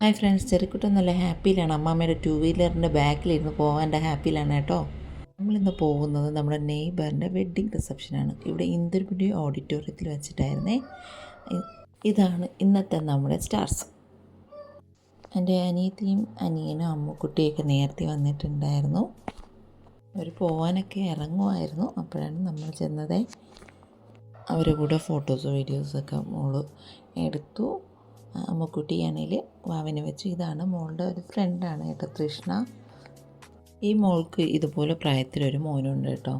Hi friends ചെറുക്കുട്ടൻ നല്ല ഹാപ്പിയിലാണ്. അമ്മാമ്മയുടെ to വീലറിന്റെ ബാക്കിലിരുന്ന് പോകാന്റെ ഹാപ്പിയിലാണ് കേട്ടോ. നമ്മളിന്ന് പോകുന്നത് നമ്മുടെ നെയ്ബറിന്റെ വെഡ്ഡിങ് റിസപ്ഷനാണ് ഇവിടെ ഇന്ദിരപുരി ഓഡിറ്റോറിയത്തിൽ വെച്ചിട്ടായിരുന്നേ. ഇതാണ് ഇന്നത്തെ നമ്മുടെ സ്റ്റാർസ് എന്റെ അനിയത്തിയും അനിയനും അമ്മുക്കുട്ടിയൊക്കെ നേരത്തെ വന്നിട്ടുണ്ടായിരുന്നു. അവർ പോകാനൊക്കെ ഇറങ്ങുമായിരുന്നു. അപ്പോഴാണ് നമ്മൾ ചെന്നത്. അവരുടെ കൂടെ ഫോട്ടോസ് വീഡിയോസൊക്കെ മോൾ എടുത്തു. അമ്മക്കുട്ടിയാണെങ്കിൽ വാവിനെ വെച്ച് ഇതാണ് മോളുടെ ഒരു ഫ്രണ്ടാണ് കേട്ടോ തൃഷ്ണ ഈ മോൾക്ക് ഇതുപോലെ പ്രായത്തിലൊരു മോനുണ്ട് കേട്ടോ.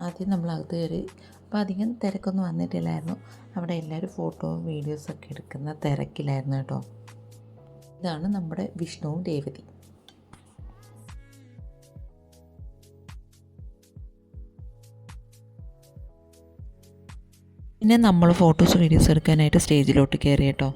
ആദ്യം നമ്മൾ അകത്ത് കയറി അപ്പോൾ അധികം തിരക്കൊന്നും വന്നിട്ടില്ലായിരുന്നു. അവിടെ എല്ലാവരും ഫോട്ടോ വീഡിയോസൊക്കെ എടുക്കുന്ന തിരക്കിലായിരുന്നു കേട്ടോ. ഇതാണ് നമ്മുടെ വിഷ്ണുവും രേവതി പിന്നെ നമ്മൾ ഫോട്ടോസ് വീഡിയോസ് എടുക്കാനായിട്ട് സ്റ്റേജിലോട്ട് കയറി കേട്ടോ.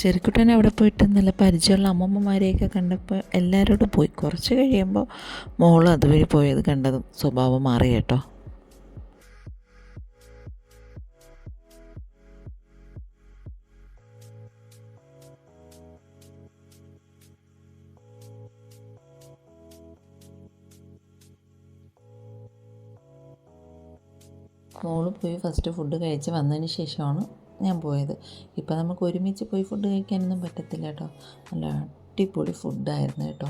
ചെറുക്കുട്ടൻ അവിടെ പോയിട്ട് നല്ല പരിചയമുള്ള അമ്മമ്മമാരെയൊക്കെ കണ്ടപ്പോൾ എല്ലാവരോടും പോയി. കുറച്ച് കഴിയുമ്പോൾ മോൾ അതുവഴി പോയത് കണ്ടതും സ്വഭാവം മാറി കേട്ടോ. മോൾ പോയി ഫസ്റ്റ് ഫുഡ് കഴിച്ച് വന്നതിന് ശേഷമാണ് ഞാൻ പോയത്. ഇപ്പം നമുക്ക് ഒരുമിച്ച് പോയി ഫുഡ് കഴിക്കാനൊന്നും പറ്റത്തില്ല കേട്ടോ. നല്ല അടിപൊളി ഫുഡായിരുന്നു കേട്ടോ.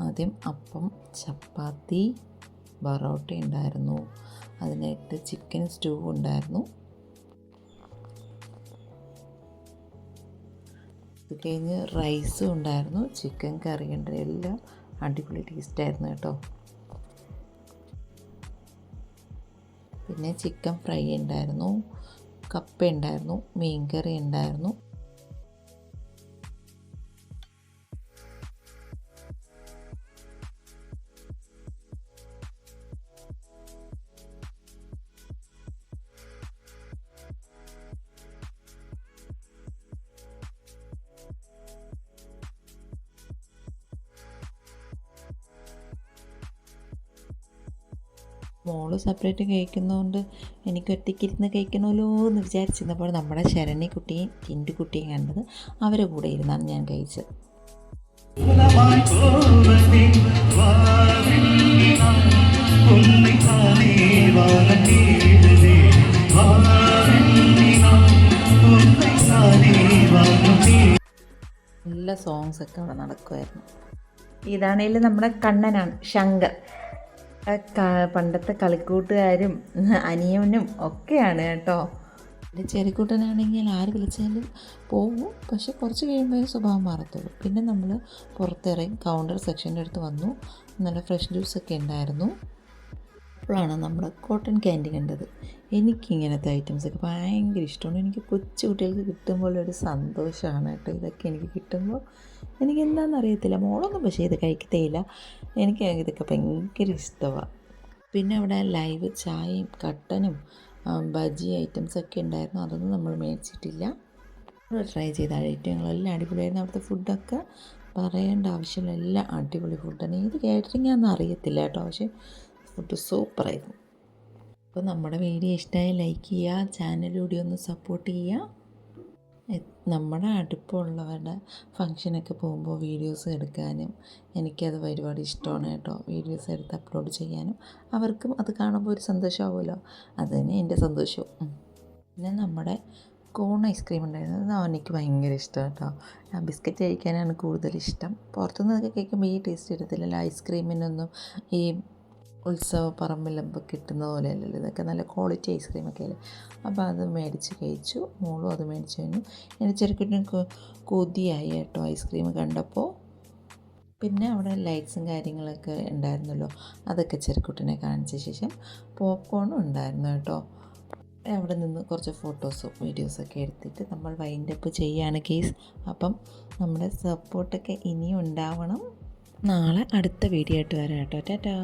ആദ്യം അപ്പം ചപ്പാത്തി ബറോട്ട ഉണ്ടായിരുന്നു. അതിനായിട്ട് ചിക്കൻ സ്റ്റൂ ഉണ്ടായിരുന്നു. അത് കഴിഞ്ഞ് റൈസും ഉണ്ടായിരുന്നു. ചിക്കൻ കറി ഉണ്ട്. എല്ലാം അടിപൊളി ടേസ്റ്റായിരുന്നു കേട്ടോ. പിന്നെ ചിക്കൻ ഫ്രൈ ഉണ്ടായിരുന്നു. കപ്പ ഉണ്ടായിരുന്നു മീൻകറി ഉണ്ടായിരുന്നു. മോൾ സെപ്പറേറ്റ് കഴിക്കുന്നതുകൊണ്ട് എനിക്ക് ഒറ്റയ്ക്കിരുന്ന് കഴിക്കണമല്ലോ എന്ന് വിചാരിച്ചിരുന്നപ്പോൾ നമ്മുടെ ശരണി കുട്ടിയും ടിൻഡു കുട്ടിയും കണ്ടത് അവരുടെ കൂടെ ഇരുന്നാണ് ഞാൻ കഴിച്ചത്. നല്ല സോങ്സ് ഒക്കെ അവിടെ നടക്കുമായിരുന്നു ഇതാണേലും നമ്മുടെ കണ്ണനാണ് ശങ്കർ. പണ്ടത്തെ കളിക്കൂട്ടുകാരും അനിയനും ഒക്കെയാണ് കേട്ടോ. എന്റെ ചെറിക്കുട്ടനാണെങ്കിൽ ആര് വിളിച്ചാലും പോകും. പക്ഷെ കുറച്ച് കഴിയുമ്പോൾ സ്വഭാവം മാറത്തുള്ളൂ. പിന്നെ നമ്മൾ പുറത്തിറങ്ങി കൗണ്ടർ സെക്ഷന്റെ അടുത്ത് വന്നു. നല്ല ഫ്രഷ് ജ്യൂസൊക്കെ ഉണ്ടായിരുന്നു. അപ്പോഴാണ് നമ്മൾ കോട്ടൺ ക്യാൻഡി കണ്ടത്. എനിക്കിങ്ങനത്തെ ഐറ്റംസൊക്കെ ഭയങ്കര ഇഷ്ടമാണ് എനിക്ക് കൊച്ചു കുട്ടികൾക്ക് കിട്ടുമ്പോൾ ഒരു സന്തോഷമാണ് കേട്ടോ. ഇതൊക്കെ എനിക്ക് കിട്ടുമ്പോൾ എനിക്ക് എന്താണെന്ന് അറിയത്തില്ല മോളൊന്നും പക്ഷേ ഇത് കഴിക്കത്തേയില്ല. എനിക്ക് ഇതൊക്കെ ഭയങ്കര ഇഷ്ടമാണ് പിന്നെ അവിടെ ലൈവ് ചായയും കട്ടനും ബജി ഐറ്റംസൊക്കെ ഉണ്ടായിരുന്നു. അതൊന്നും നമ്മൾ മേടിച്ചിട്ടില്ല. ട്രൈ ചെയ്ത ഐറ്റങ്ങളെല്ലാം അടിപൊളിയായിരുന്നു. അവിടുത്തെ ഫുഡൊക്കെ പറയേണ്ട ആവശ്യമില്ല. എല്ലാം അടിപൊളി ഫുഡാണ്. ഏത് കാറ്ററിംഗ് ആണെന്ന് അറിയത്തില്ല കേട്ടോ. പക്ഷേ ഫുഡ് സൂപ്പറായിരുന്നു. അപ്പോൾ നമ്മുടെ വീഡിയോ ഇഷ്ടമായി ലൈക്ക് ചെയ്യുക ചാനലിലൂടെ ഒന്ന് സപ്പോർട്ട് ചെയ്യുക. നമ്മുടെ അടുപ്പമുള്ളവരുടെ ഫങ്ഷനൊക്കെ പോകുമ്പോൾ വീഡിയോസ് എടുക്കാനും എനിക്കത് ഒരുപാട് ഇഷ്ടമാണ് കേട്ടോ. വീഡിയോസ് എടുത്ത് അപ്ലോഡ് ചെയ്യാനും. അവർക്കും അത് കാണുമ്പോൾ ഒരു സന്തോഷമാവുമല്ലോ. അത് തന്നെ എന്റെ സന്തോഷവും. പിന്നെ നമ്മുടെ കോൺ ഐസ്ക്രീം ഉണ്ടായിരുന്നു അത് എനിക്ക് ഭയങ്കര ഇഷ്ടമാണ് കേട്ടോ. ആ ബിസ്ക്കറ്റ് കഴിക്കാനാണ് കൂടുതൽ ഇഷ്ടം. പുറത്തുനിന്നൊക്കെ കഴിക്കുമ്പോൾ ഈ ടേസ്റ്റ് എടുത്തില്ലല്ലോ. ഐസ്ക്രീമിനൊന്നും ഈ ഉത്സവ പറമ്പിലൊക്കെ കിട്ടുന്ന പോലെ അല്ലല്ലോ ഇതൊക്കെ നല്ല ക്വാളിറ്റി ഐസ്ക്രീമൊക്കെ അല്ലേ? അപ്പോൾ അത് മേടിച്ച് കഴിച്ചു. മോളും അത് മേടിച്ച് കഴിഞ്ഞു. എന്റെ ചെറുക്കിട്ടും കൊതിയായി കേട്ടോ ഐസ്ക്രീം കണ്ടപ്പോൾ പിന്നെ അവിടെ ലൈറ്റ്സും കാര്യങ്ങളൊക്കെ ഉണ്ടായിരുന്നല്ലോ. അതൊക്കെ ചെറുക്കുട്ടിനെ കാണിച്ച ശേഷം പോപ്കോണും ഉണ്ടായിരുന്നു കേട്ടോ. അവിടെ നിന്ന് കുറച്ച് ഫോട്ടോസും വീഡിയോസൊക്കെ എടുത്തിട്ട് നമ്മൾ വൈൻഡപ്പ് ചെയ്യാണ് കേസ് അപ്പം നമ്മുടെ സപ്പോർട്ടൊക്കെ ഇനിയും ഉണ്ടാവണം. നാളെ അടുത്ത വീഡിയോ ആയിട്ട് വരാം കേട്ടോ. ടാറ്റാ.